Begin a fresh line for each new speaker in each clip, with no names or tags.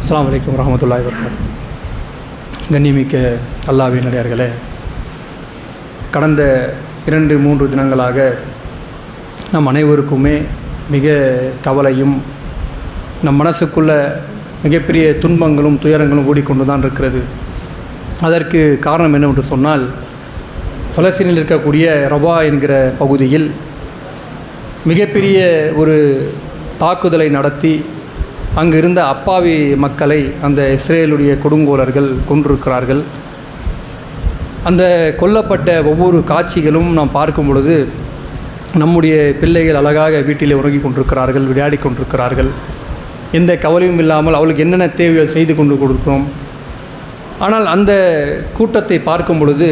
அஸ்லாம் வலைக்கம் வரஹமத்துல்லாஹி வபரகாத்து கண்ணிமிக்க அல்லாவின் நடிகார்களே கடந்த இரண்டு மூன்று தினங்களாக நம் அனைவருக்குமே மிக கவலையும் நம் மனசுக்குள்ள மிகப்பெரிய துன்பங்களும் துயரங்களும் ஓடிக்கொண்டு தான் இருக்கிறது. அதற்கு காரணம் என்னவென்று சொன்னால் பலஸ்தீனில் இருக்கக்கூடிய ரவா என்கிற பகுதியில் மிகப்பெரிய ஒரு தாக்குதலை நடத்தி அங்கு இருந்த அப்பாவி மக்களை அந்த இஸ்ரேலுடைய கொடுங்கோலர்கள் கொன்றிருக்கிறார்கள். அந்த கொல்லப்பட்ட ஒவ்வொரு காட்சிகளும் நாம் பார்க்கும் பொழுது நம்முடைய பிள்ளைகள் அழகாக வீட்டிலே உறங்கி கொண்டிருக்கிறார்கள் விளையாடி கொண்டிருக்கிறார்கள். எந்த கவலையும் இல்லாமல் அவளுக்கு என்னென்ன தேவைகள் செய்து கொண்டு கொடுக்கிறோம். ஆனால் அந்த கூட்டத்தை பார்க்கும் பொழுது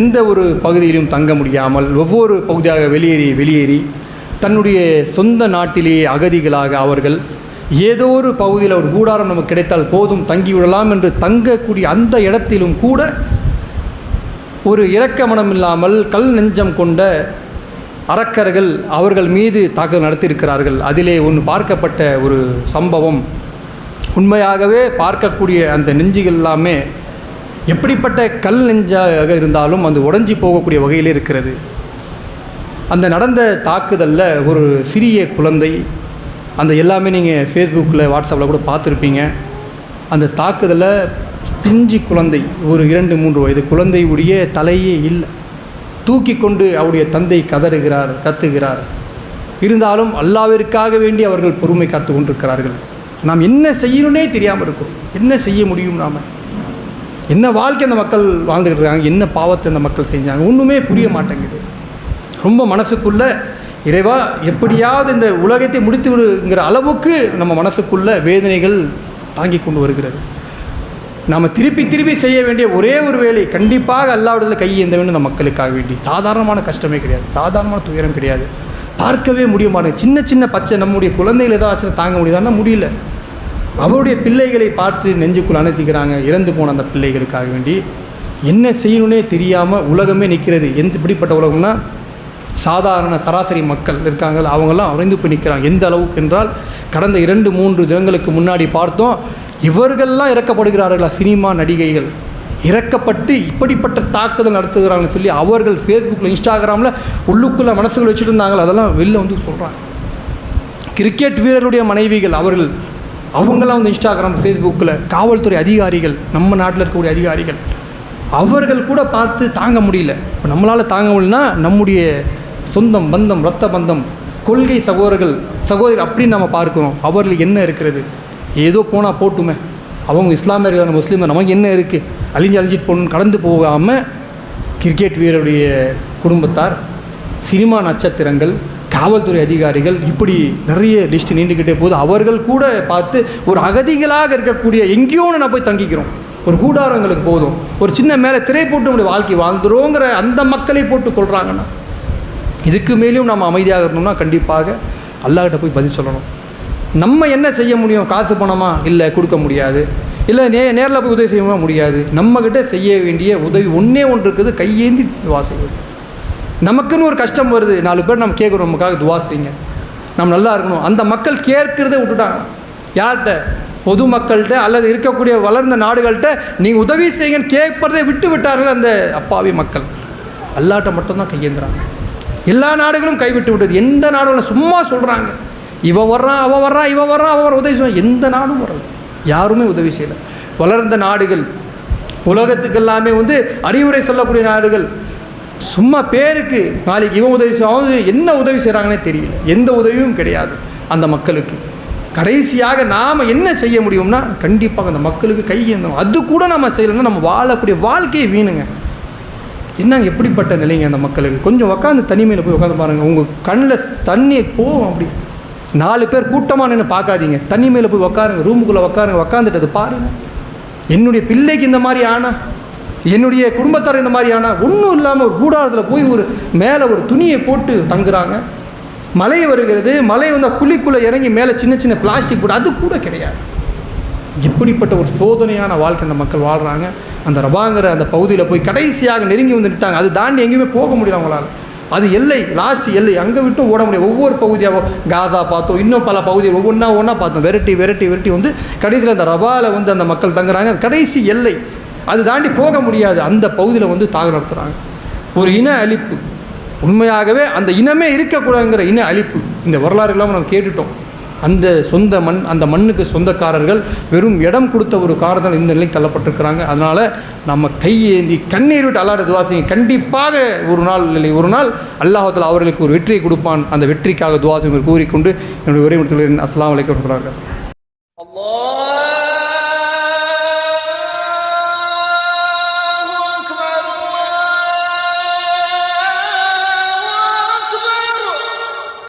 எந்த ஒரு பகுதியிலும் தங்க முடியாமல் ஒவ்வொரு பகுதியாக வெளியேறி வெளியேறி தன்னுடைய சொந்த நாட்டிலேயே அகதிகளாக அவர்கள் ஏதோ ஒரு பகுதியில் ஒரு கூடாரம் நமக்கு கிடைத்தால் போதும் தங்கிவிடலாம் என்று தங்கக்கூடிய அந்த இடத்திலும் கூட ஒரு இரக்க மனம் இல்லாமல் கல் நெஞ்சம் கொண்ட அரக்கர்கள் அவர்கள் மீது தாக்குதல் நடத்தியிருக்கிறார்கள். அதிலே ஒன்று பார்க்கப்பட்ட ஒரு சம்பவம். உண்மையாகவே பார்க்கக்கூடிய அந்த நெஞ்சுகள் எல்லாமே எப்படிப்பட்ட கல் நெஞ்சாக இருந்தாலும் அது உடஞ்சி போகக்கூடிய வகையில் இருக்கிறது. அந்த நடந்த தாக்குதலில் ஒரு சிறிய குழந்தை அந்த எல்லாமே நீங்கள் ஃபேஸ்புக்கில் வாட்ஸ்அப்பில் கூட பார்த்துருப்பீங்க. அந்த தாக்குதலை பிஞ்சு குழந்தை ஒரு இரண்டு மூன்று வயது குழந்தையுடைய தலையே இல்லை. தூக்கி கொண்டு அவருடைய தந்தை கதறுகிறார் கத்துகிறார். இருந்தாலும் அல்லாவிற்காக வேண்டி அவர்கள் பொறுமை காத்து கொண்டிருக்கிறார்கள். நாம் என்ன செய்யணும்னே தெரியாமல் இருக்கிறோம். என்ன செய்ய முடியும் நாம்? என்ன வாழ்க்கை அந்த மக்கள் வாழ்ந்துக்கிட்டு இருக்காங்க? என்ன பாவத்தை அந்த மக்கள் செஞ்சாங்க? ஒன்றுமே புரிய மாட்டேங்குது. ரொம்ப மனசுக்குள்ளே இறைவா எப்படியாவது இந்த உலகத்தை முடித்து விடுங்கிற அளவுக்கு நம்ம மனசுக்குள்ள வேதனைகள் தாங்கி கொண்டு வருகிறது. நாம் திருப்பி திருப்பி செய்ய வேண்டிய ஒரே ஒரு வேலை கண்டிப்பாக அல்லாவிடத்தில் கை ஏந்த வேண்டும் இந்த மக்களுக்காக வேண்டி. சாதாரணமான கஷ்டமே கிடையாது. சாதாரணமான துயரம் கிடையாது. பார்க்கவே முடிய மாட்டேங்குது சின்ன சின்ன பச்சை நம்முடைய குழந்தைகள் ஏதாச்சும் தாங்க முடியுதான்னா முடியல. அவருடைய பிள்ளைகளை பார்த்து நெஞ்சுக்குள் அணைத்திக்கிறாங்க. இறந்து போன அந்த பிள்ளைகளுக்காக வேண்டி. என்ன செய்யணுன்னே தெரியாமல் உலகமே நிற்கிறது எந்த இப்படிப்பட்ட உலகம்னா சாதாரண சராசரி மக்கள் இருக்காங்க அவங்கெல்லாம் அரைந்து போய் நிற்கிறாங்க எந்த அளவுக்கு என்றால் கடந்த இரண்டு மூன்று தினங்களுக்கு முன்னாடி பார்த்தோம் இவர்கள்லாம் இறக்கப்படுகிறார்களா? சினிமா நடிகைகள். இறக்கப்பட்டு இப்படிப்பட்ட தாக்குதல் நடத்துகிறாங்கன்னு சொல்லி அவர்கள் ஃபேஸ்புக்கில் இன்ஸ்டாகிராமில் உள்ளுக்குள்ளே மனசுகள் வச்சுட்டு இருந்தாங்களோ அதெல்லாம் வெளில வந்து சொல்கிறாங்க கிரிக்கெட் வீரருடைய மனைவிகள் அவர்கள் அவங்களாம் வந்து இன்ஸ்டாகிராம் ஃபேஸ்புக்கில் காவல்துறை அதிகாரிகள் நம்ம நாட்டில் இருக்கக்கூடிய அதிகாரிகள் அவர்கள் கூட பார்த்து தாங்க முடியல. இப்போ நம்மளால் தாங்க முடியலன்னா நம்முடைய சொந்தம் பந்தம் ரத்த பந்தம் கொள்கை சகோதரர்கள் சகோதரர் அப்படின்னு நம்ம பார்க்குறோம். அவரில் என்ன இருக்கிறது? ஏதோ போனால் போட்டுமே. அவங்க இஸ்லாமியர்கள் முஸ்லீம் நமக்கு என்ன இருக்குது அழிஞ்சு அழிஞ்சிட்டு போகணும் கடந்து போகாமல் கிரிக்கெட் வீரருடைய குடும்பத்தார் சினிமா நட்சத்திரங்கள் காவல்துறை அதிகாரிகள் இப்படி நிறைய லிஸ்ட் நீண்டுக்கிட்டே போது அவர்கள் கூட பார்த்து ஒரு அகதிகளாக இருக்கக்கூடிய எங்கேயோ நான் போய் தங்கிக்கிறோம். ஒரு கூடாரங்களுக்கு போதும். ஒரு சின்ன மேலே திரை போட்டு நம்முடைய வாழ்க்கை வாழ்ந்துருங்கிற அந்த மக்களை போட்டு கொள்கிறாங்கன்னா இதுக்கு மேலேயும் நம்ம அமைதியாக இருந்தோம்னா கண்டிப்பாக அல்லாஹ்கிட்ட போய் பதில் சொல்லணும். நம்ம என்ன செய்ய முடியும்? காசு பணமா? இல்லை கொடுக்க முடியாது. இல்லை நே நேரில் போய் உதவி செய்யணுமா? முடியாது. நம்மக்கிட்ட செய்ய வேண்டிய உதவி ஒன்றே ஒன்று இருக்குது. கையேந்தி துவா செய்வது. நமக்குன்னு ஒரு கஷ்டம் வருது. நாலு பேர் நம்ம கேட்குறோம் நமக்காக துவா செய்யுங்க. நம்ம நல்லா இருக்கணும். அந்த மக்கள் கேட்கிறதே விட்டுட்டாங்க. யார்கிட்ட? பொதுமக்கள்கிட்ட அல்லது இருக்கக்கூடிய வளர்ந்த நாடுகள்கிட்ட நீங்கள் உதவி செய்யுங்கன்னு கேட்பறதை விட்டு விட்டார்கள் அந்த அப்பாவி மக்கள். அல்லாட்ட மட்டும்தான் கையேந்துறாங்க. எல்லா நாடுகளும் கைவிட்டு விட்டது. எந்த நாடுகளும் சும்மா சொல்கிறாங்க இவ வர்றான் அவள் வர்றான் இவ வர்றான் அவ உதவி செய்வான் எந்த நாடும் வரல. யாருமே உதவி செய்யலை. வளர்ந்த நாடுகள். உலகத்துக்கு எல்லாமே வந்து அறிவுரை சொல்லக்கூடிய நாடுகள். சும்மா பேருக்கு நாளைக்கு இவன் உதவி செய்வான் என்ன உதவி செய்கிறாங்கன்னே தெரியல. எந்த உதவியும் கிடையாது அந்த மக்களுக்கு. கடைசியாக நாம் என்ன செய்ய முடியும்னா கண்டிப்பாக அந்த மக்களுக்கு கையேந்தோம் அது கூட நம்ம செய்யலைன்னா நம்ம வாழக்கூடிய வாழ்க்கையை வீணுங்க. என்ன எப்படிப்பட்ட நிலைங்க அந்த மக்களுக்கு? கொஞ்சம் உட்காந்து தனிமையில் போய் உட்காந்து பாருங்கள் உங்கள் கண்ணில் தண்ணி போகும் அப்படி. நாலு பேர் கூட்டமாக நின்று பார்க்காதீங்க. தனிமையில் போய் உட்காருங்க ரூமுக்குள்ளே உட்காருங்க உட்காந்துட்டு அது பாருங்கள் என்னுடைய பிள்ளைக்கு இந்த மாதிரி ஆனால் என்னுடைய குடும்பத்தார் இந்த மாதிரி ஆனா ஒன்றும் இல்லாமல் ஒரு கூடாரத்தில் போய் ஒரு மேலே ஒரு துணியை போட்டு தங்குறாங்க. மழை வருகிறது. மழை வந்தால் குழிக்குள்ளே இறங்கி மேலே சின்ன சின்ன பிளாஸ்டிக் போட்டு அது கூட கிடையாது. எப்படிப்பட்ட ஒரு சோதனையான வாழ்க்கை அந்த மக்கள் வாழ்கிறாங்க அந்த ரபாங்கிற அந்த பகுதியில் போய் கடைசியாக நெருங்கி வந்து நிட்டாங்க அது தாண்டி எங்கேயுமே போக முடியல அவங்களால. அது எல்லை லாஸ்ட் எல்லை. அங்கே விட்டு ஓட முடியாது ஒவ்வொரு பகுதியாக காசா பார்த்தோம். இன்னும் பல பகுதிகள் ஒவ்வொன்றா ஒன்றா பார்த்தோம். வெரைட்டி வெரைட்டி வெரைட்டி வந்து கடைசியில் அந்த ரபாவில் வந்து அந்த மக்கள் தங்குறாங்க. அது கடைசி எல்லை. அது தாண்டி போக முடியாது. அந்த பகுதியில் வந்து தாக்கு நடத்துகிறாங்க ஒரு இன அழிப்பு. உண்மையாகவே அந்த இனமே இருக்கக்கூடாதுங்கிற இன அழிப்பு. இந்த வரலாறு இல்லாமல் நம்ம கேட்டுட்டோம். அந்த சொந்த மண் அந்த மண்ணுக்கு சொந்தக்காரர்கள் வெறும் இடம் கொடுத்த ஒரு காரணத்தால் இந்த நிலைக்கு தள்ளப்பட்டிருக்கிறாங்க. அதனால் நம்ம கையேந்தி கண்ணீர் விட்டு அல்லாட துவாசிங்க கண்டிப்பாக ஒரு நாள் இல்லை ஒரு நாள் அல்லாஹத்தில் அவர்களுக்கு ஒரு வெற்றியை கொடுப்பான். அந்த வெற்றிக்காக துவாசியம் கூறிக்கொண்டு என்னுடைய உரை முடித்துள்ளேன் அஸ்லாம் வலைக்கம்